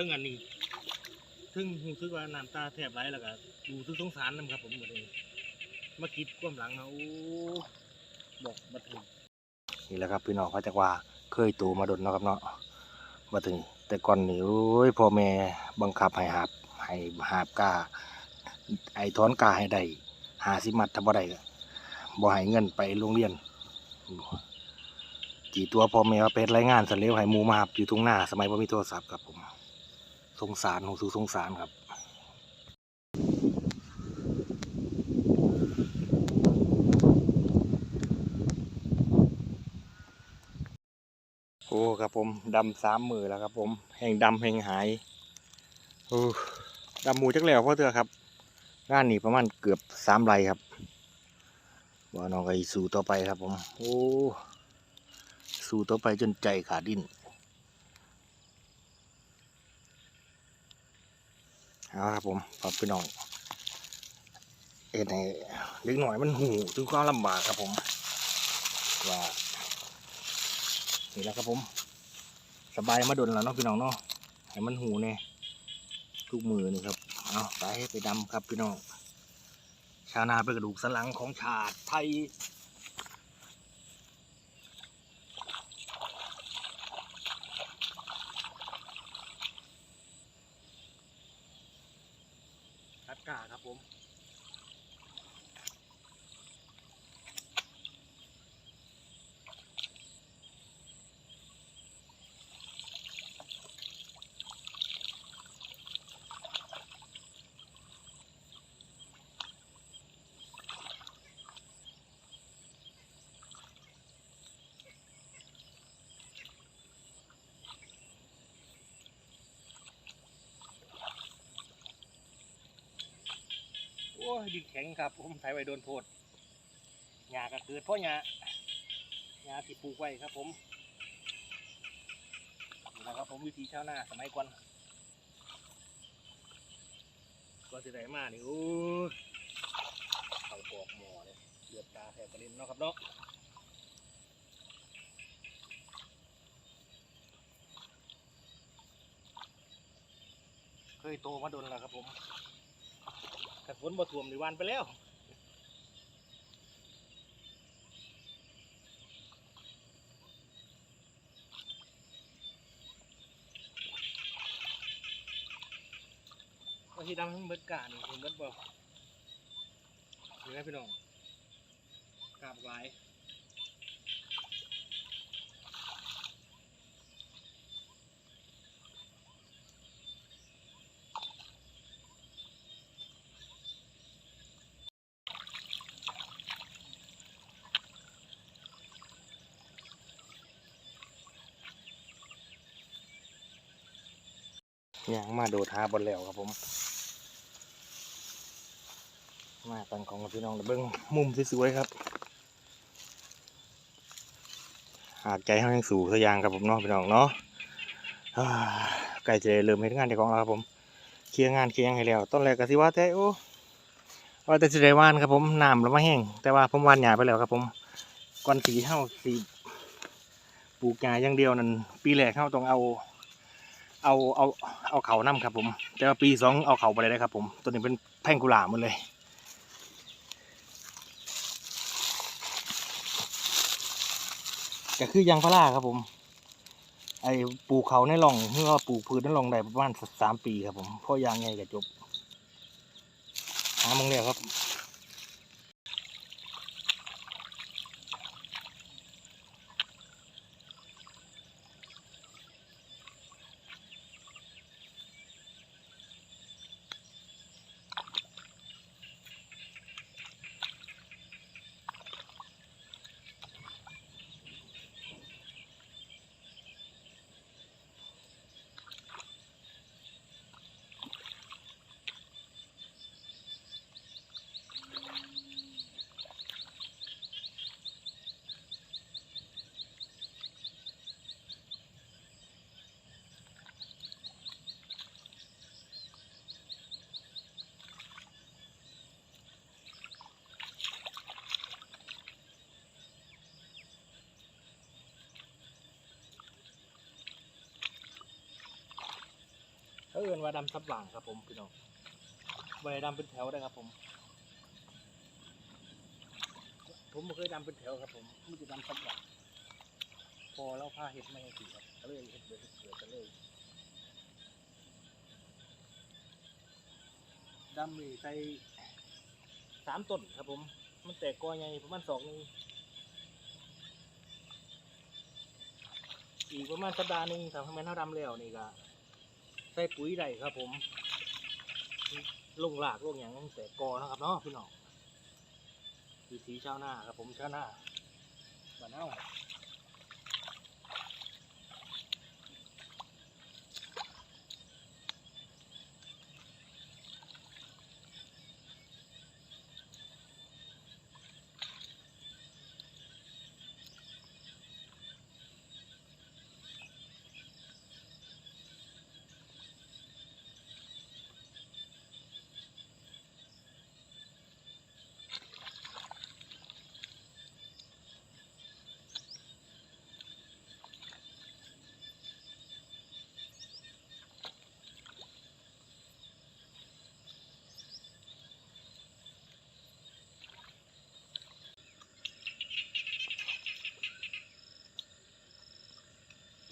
ทึ่งอันนี้ทึ่งรู้สึกว่าน้ำตาแทบไหลแล้วก็ดูทึ่งสงสารนำครับผมเหมือนนี้มาคิดความหลังเอาโอ้บอกมาถึงนี่แหละครับพี่น้องเขาจะว่าเคยโตมาดนเนาะครับเนาะมาถึงแต่ก่อนนี่โอ้ยพ่อแม่บังคับให้หาบให้หาบกาไอ้ถอนกาให้ได้หาสิมัดถ้าบ่ได้ก็บ่ให้เงินไปโรงเรียนกี่ตัวพ่อแม่ว่าเป็นรายงานสันเลวให้มูมาหับอยู่ทุ่งหน้า สมัยบ่มีโทรศัพท์ครับผม สงสารของสู่สงสารครับโอ้ครับผมดำสามมือแล้วครับ ผมแห่งดำแห่งหายโอ้ดำหมูจักแล้วพ่อเถอะครับงานนี้ประมาณเกือบสามไรครับว่าน้องก็อีสู่ต่อไปครับผม โอ้ สู่ต่อไปจนใจขาดดิ้น เอาครับผมขอบพี่น้องเอ็ดให้เล็กหน่อยมันหูถึงความลำบากครับผมว่านี่แหละครับผม สบายมาดนแล้วเนาะพี่น้องเนาะให้มันหูเนี่ยทุกมือนี่ครับเอาไปไปดำครับพี่น้องชาวนาเป็นกระดูกสันหลังของชาติไทย คัดกาครับผม โอ้ยดินแข็งครับ ผมใส่ไว้โดนโทษหญ้าก็เกิดเพราะหญ้าหญ้าที่ปลูกไว้ครับ ผมนี่นะครับผมวิธีชาวนาสมัยก่อนก็สิได้มานี่โอ้ยเข้าปอกหมอเลยเลือดตาแทบกระเด็นเนาะครับเนาะเคยโตมาโดนแล้วครับผม แต่ฝนบ่ท่วมในวันไปแล้วก็ที่ดำทั้งเบิดกานี่เบิดบ่เห็นไหมพี่น้องกาบหล ย่างมาโดดหาบนแล้วครับผม มาตังของพี่น้องเดี๋ยวเบิ้งมุมสวยๆครับ หากใจเขายังสู่สกอยางครับผมเนาะพี่น้องเนาะอ่าใกล้จะเริ่มเห็นงานในของเราครับผมเคลียร์งานเคลียร์ยังให้แล้วต้นแรกก็สิว่าแต่โอ้ว่าแต่สิได้วานครับผมน้ำแล้วมาแห้งแต่ว่าผมวานหญ้าไปแล้วครับผมก่อนสีเท่าสีปลูกหญ้าอย่างเดียวนั่นปีแรกเขาต้องเอา เอาเอาเอาเขานํครับผม แต่ว่าปีสองเอาเขาไปเลยนะครับผม ตัวนี้เป็นแพ่งกุหลาบหมดเลย ก็คือยางพาราครับผม ไอ้ปลูกเขาในร่องเมื่อว่าปลูกพืชในร่องได้ประมาณสามปีครับผมเพราะยางไงก็จบหามงเนี่ยครับ เขาเอินว่าดำซับหว่างครับผมพี่น้องใบดำเป็นแถวได้ครับผม ผมไม่เคยดำเป็นแถวครับผมมันจะดำซับหว่างพอแล้วผ้าเห็ดไม่ให้สีครับก็เลยเห็ดเดือดเดือกันเลยดำนี่ใส่สามต้นครับผม มันแตกกอใหญ่ประมาณสองนึงอีกประมาณสัปดาห์หนึ่งทำให้มันเท่าดำแล้วนี่ก็ ส่ปุ๋ยได้ครับ ผมลงหลากลงอย่างแต่กอนะครับเนาะพี่น้องวิถีชาวนาครับผมชาวนาบ้านเฮา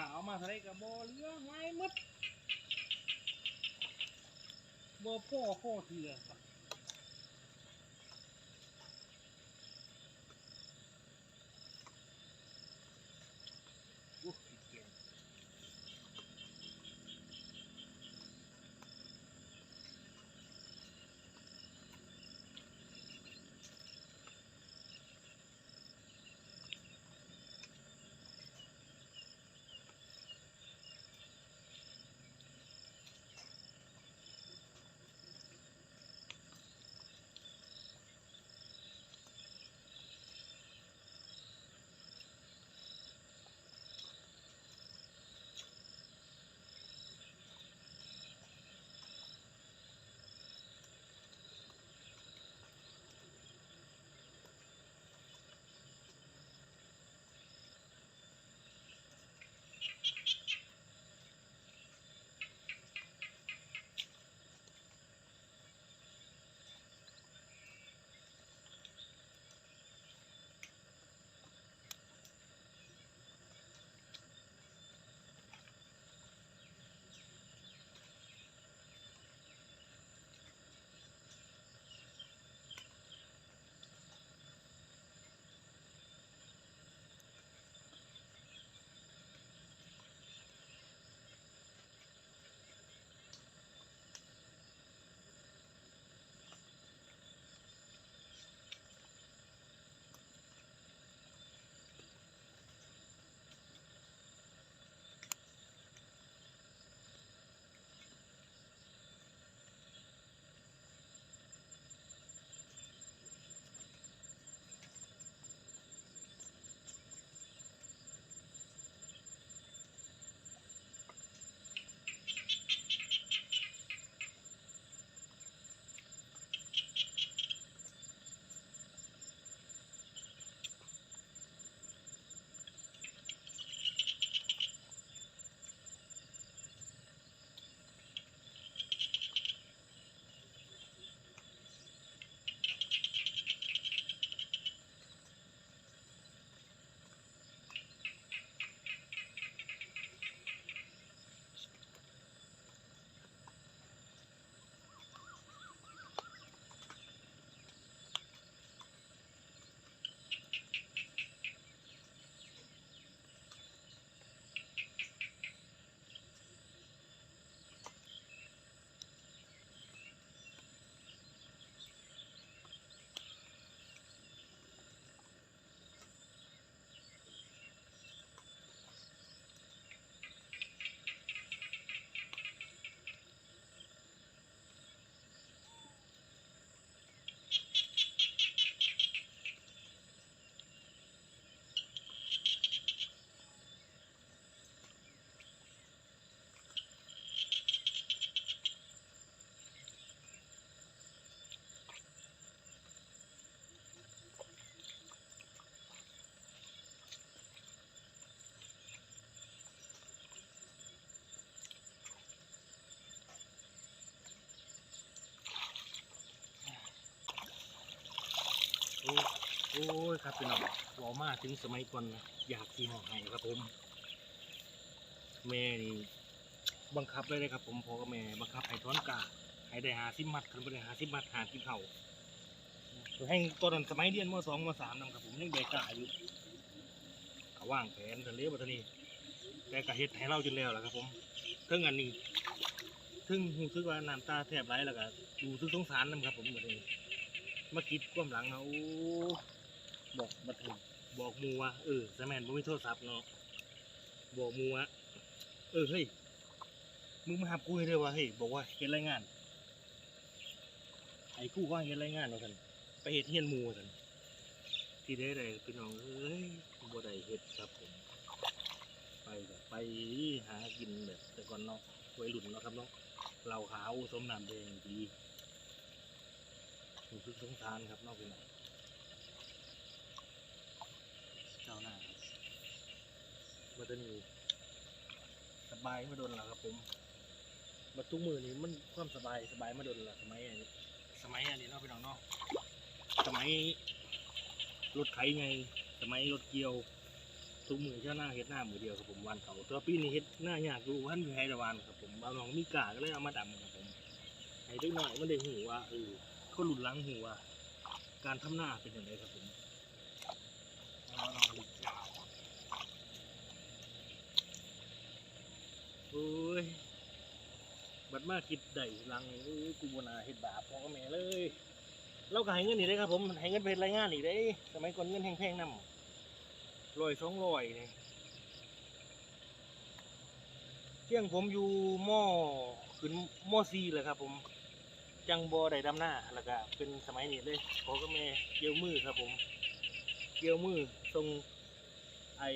กะเอามาใส่กับบ่เหลือไม้หมดบ่พ่อพ่อเถื่อครับ อ้ยครับพี่น้องวอมาถึงสมัยก่อนนะอยากสีห้องไห้ครับผม แม่นี่บังคับเลยเลยครับ ผมพ่อกับแม่บังคับให้ท้อนกาให้ได้หาสิบมัดคันบ่ได้หาสิบมัดหากินเข่าวให้ตอนนั้นสมัยเรียนมสองมสามนะครับผมยังเด็กกาอยู่กว่างแผนกันเลยบัดนี้แต่ก็เฮ็ดให้เราจนแล้วแหละครับ ผมเทิงอันนี้เทิงรู้สึกว่าน้ำตาแทบไหลแล้วก็ดูสึกสงสารนำครับผมบัดนี้มาคิดความหลังเอาโอ้ บอกมาถึงบอกมูว่าเออสแมนบ่มีโทรศัพท์เนาะบอกมูว่าเออเฮ้ยมึงมาหากูให้ด้ววะเฮ้ยบอกว่าเฮ็ดรายงาน ไอ้กูก็เฮ็ดรายงานว่าซั่นไปเฮ็ดเฮียนมู่ว่าซั่นที่ได้ได้พี่น้องเอ้ยบ่ได้เฮ็ดครับผม ไปก็ไปหากินแบบ แต่ก่อนเนาะวัยรุ่นเนาะครับเนาะเราขาวสมน้ำแดงดีรู้สึกสงสารครับนอกจากนั้นเจ้าหน้าครับ บัตนีสบายมาโดนแล้วครับผมบัตทุกมือนี้มันความสบายสบายมาโดนแล้วสมัยอันนี้สมัยอันนี้เนาะพี่น้องเนาะสมัยรถไถไง สมัยรถเกี่ยวทุกมือเจ้าหน้าเฮ็ดหน้ามือเดียวครับผมวันเขาตัวาปีนี้เฮ็ดหน้ายากดูวันอยู่ไฮตะวันครับผมเอาน้องมีกาก็เลยเอามาดำครับผมให้เล็กน้อยมันได้หูว่าเออเขาหลุดลังหัวการทำหน้าเป็นอย่างไรครับผมเอาลองดู โอ้ย บัดมาคิดได้หลังโอ้ยกูบนาเฮ็ดบาปพ่อกับแม่เลย เราก็ให้เงินนี่ได้ครับผมให้เงินเป็นรายงานนี่ได้ สมัยก่อนเงินแพงๆนำร้อยสองร้อยนี่เที่ยงผมอยู่มอขึ้นมอซีเลยครับ ผม จังบอได้ดำหน้าแล้วก็เป็นสมัยนี้เลยพอก็แม่เกี่ยวมือครับ ผมเกี่ยวมือส่งไอ้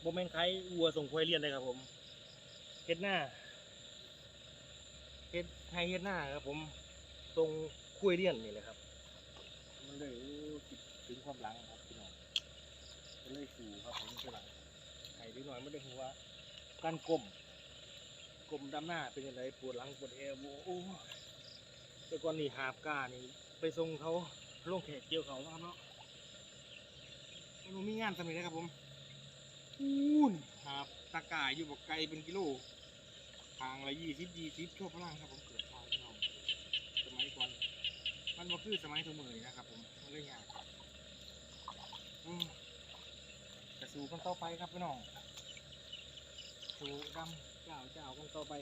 โมเมนต์คล้ายวัวส่งควายเลียนได้ครับผม เฮ็ดหน้าเฮ็ดให้เฮ็ดหน้าครับ ผมส่งควายเลียนนี่แหละครับ มันเลยคิดถึงความหลังครับพี่น้องก็เลยสู่ครับผมที่หลังให้ดีหน่อยไม่ได้หัวาการกลมกลมดำหน้าเป็นยังไงปวดหลังปวดเอวโอ้แต่ก่อนนี่หาบกานี่ ไปส่งเขาลงแขกเกี่ยวเขาแล้วครับเนาะมันมีงานสมัยนะครับผม อู้นหาบตะกายอยู่บอกไกลเป็นกิโล ทางละยี่สิบยี่สิบชั่วพลังครับผมเกิดทางพี่น้องสมัยก่อน มันบ่คือสมัยทุ่มือนี้นะครับ ผมมันเลยยากอืมกระสูกันต่อไปครับพี่น้องสูดำเจ้าเจ้ากันต่อไป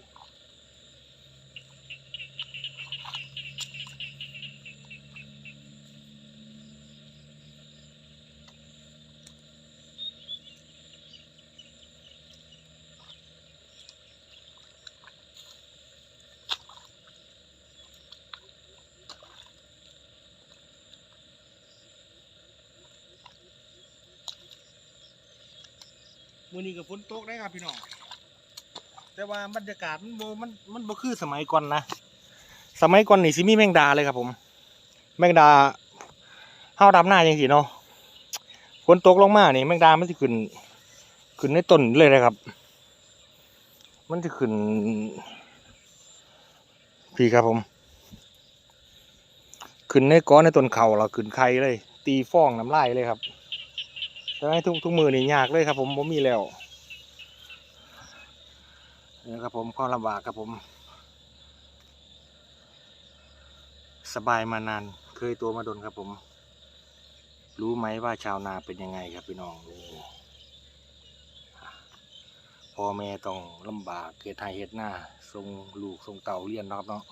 มือนี้กับฝนตกได้ครับพี่น้องแต่ว่าบรรยากาศมันโบมันมันบ่คือสมัยก่อนนะ สมัยก่อนนี่สิมีแมงดาเลยครับผม แมงดาเฮาดำหน้าจังซี่เนาะฝนตกลงมานี่แมงดามันสิขึ้น ขึ้นในต้นเลยนะครับ มันจะขึ้นพี่ครับผม ขึ้นในก้อนในต้นเขาเราขึ้นไข่เลย ตีฟองน้ำลายเลยครับ แต่ให้ทุกทุกมือนี่ยากเลยครับ ผมผมมีแล้วนี่ครับผมความลำบากครับผม สบายมานานเคยตัวมาดนครับผม รู้ไหมว่าชาวนาเป็นยังไงครับพี่น้องนี่พ่อแม่ต้องลำบากเกิดไทยเฮ็ดหน้าส่งลูกส่งเต่าเรียนนาะครับเนาะ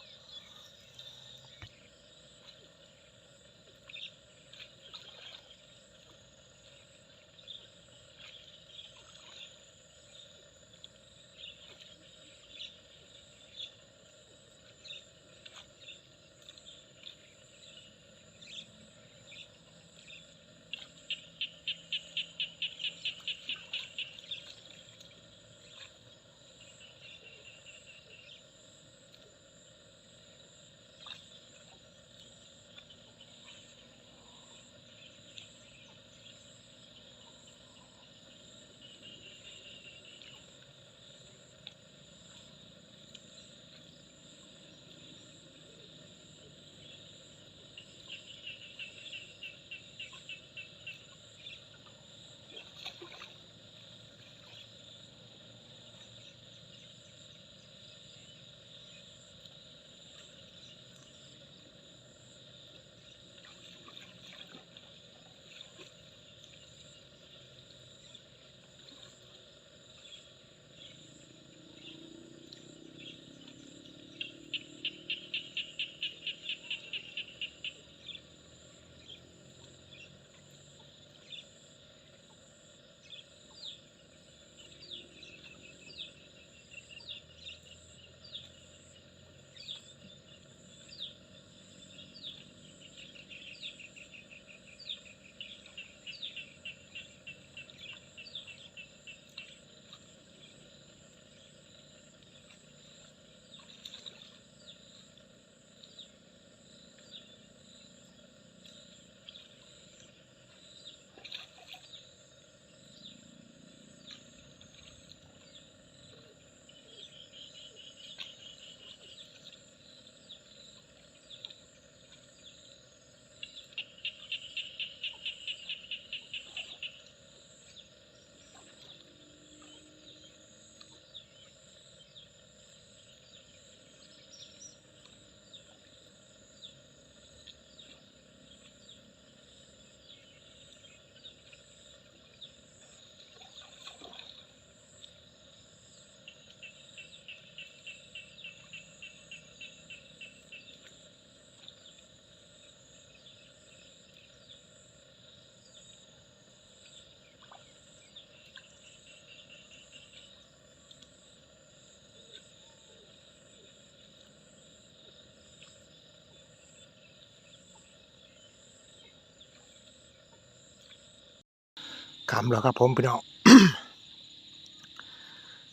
คำแล้วครับผมพี่น้อง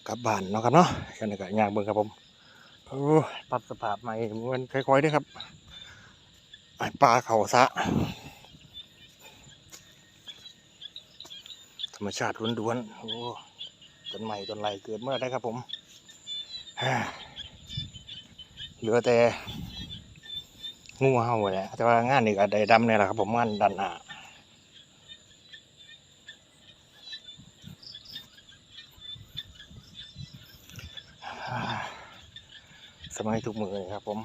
กลับบ้านเนาะครับเนาะแค่นี้ก็ยางเบิ่งครับผมโอ้ปรับสภาพใหม่มันค่อยๆด้วยครับไปลาเขาซะ ธรรมชาติล้วนๆโอ้ต้นใหม่ต้นไรเกิดเมื่อได้ครับผมเหลือแต่งูเห่าแหละแต่ว่างานนี้ก็ได้ดำเนี่ยแหละครับผมงานดันหน้าฮ่า สมัยทุกมือเลยครับ ผม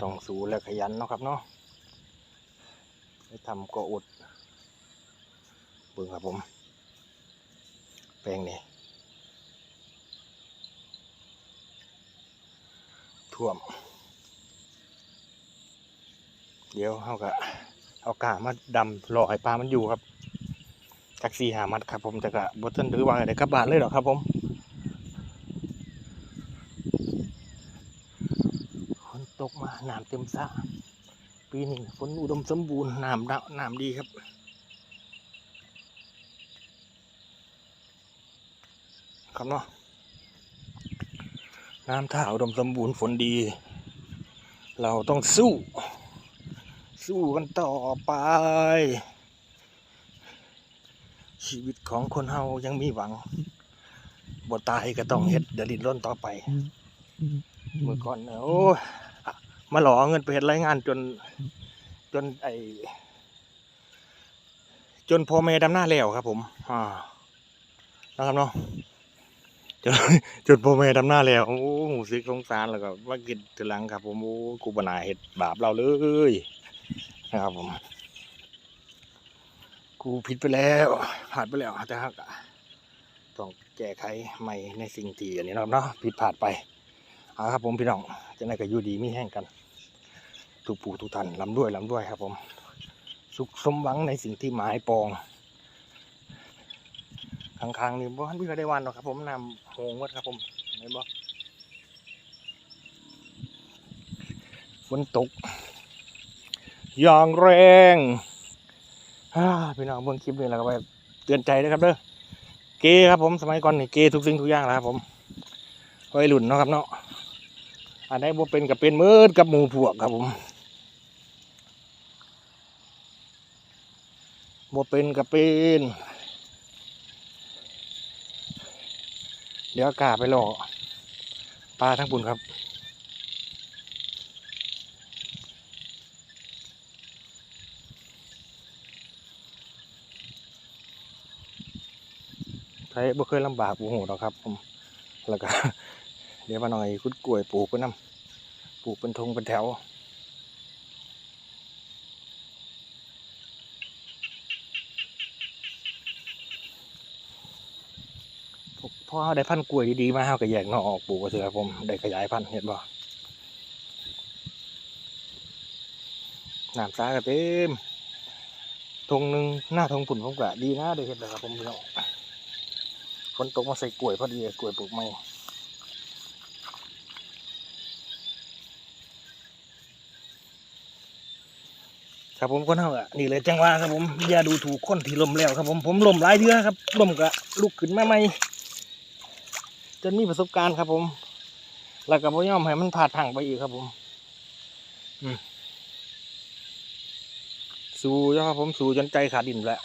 ต้องสู้และขยันเนาะครับเนาะไม่ทำก็อดเบิ่งครับผม แปลงนี่ท่วม เดี๋ยวเขาก็เอากามาดำรอให้ปลามันอยู่ครับจักซีหามัดครับผมแต่ก็บทันหรือว่าได้กลับบานเลยหรอกครับผมฝนตก มาน้ำเต็มสระปีนี้ฝนอุดมสมบูรณ์น้ำดำน้ำดีครับครับเนาะน้ำท่าอุดมสมบูรณ์ฝนดี เราต้องสู้ สู้กันต่อไป ชีวิตของคนเฮายังมีหวังบ่ตายก็ต้องเฮ็ดเดยวลินร่นต่อไป เมื่อก่อนเนี่ยโอ้ย มาหลอเงินไปเฮ็ดรายงานจน จนไอจนพอแม่ดำหน้าแล้วครับ ผมอ่านะครับเนาะจนจนพ่อแม่ดำหน้าแล้ว โอ้หูซึกสงสารแล้วก็มากินทีหลังครับ ผมโอ้กูบนาเห็ดบาปเราเลยนะครับผม กูผิดไปแล้วผ่านไปแล้วแต่ฮะต้องแก้ไขใหม่ในสิ่งที่อันนี้นะครับเนาะผิดพลาดไป เอาครับผมพี่น้องจะไหนก็อยู่ดีมีแห้งกันทุกผู้ทุกท่านลำด้วยลำด้วยครับผม สุขสมหวังในสิ่งที่หมายปองข้างๆนี่บ่ทันพิ่งได้วันหรอกครับ ผมนำโหงหมดครับผมเห็นบ่ฝนตก อย่างแรงฮ่าพี่น้องเบิ่งคลิปนี้แล้วก็ไปเตือนใจด้วยครับเด้อเกครับผมสมัยก่อนนี่เกทุกสิ่งทุกอย่างแล้วครับผมวัยรุ่นเนาะครับเนาะ อันไหนบ่เป็นกับเป็นมืดกับหมูพวกครับผมบ่เป็นกับเป็นเดี๋ยวอากาศไปรอกปลาทั้งปุ่นครับใช้บ่เคยลำบากปูหูหรอกครับผมแล้วก็ เดี๋ยวมาหน่อยคุดกล้วยปลูกไปน้ำปลูกเป็นทงเป็นแถวพอเราได้พันกล้วยดีๆมาเราก็แยกหน่อออกปลูกก็เถอะครับผมได้ขยายพันธุ์เห็นบ่น้ำซาก็เต็มทงหนึ่งหน้าทงปุ่นผมก็ดีนะได้เห็นแล้วครับผมพี่น้องฝนตกมาใส่กล้วยพอดีกล้วยปลูกใหม่ ครับผมคนเฮาอะนี่เลยจังหวะครับผมอย่าดูถูกคนที่ล้มแล้วครับผมผมล้มหลายเดือครับล้มกะลุกขึ้นมาใหม่จนมีประสบการณ์ครับผม แล้วก็บ่ยอมให้มันผ่าดพังไปอีกครับผมสู้เจ้าครับผมสู้จนใจขาดดินแล้ว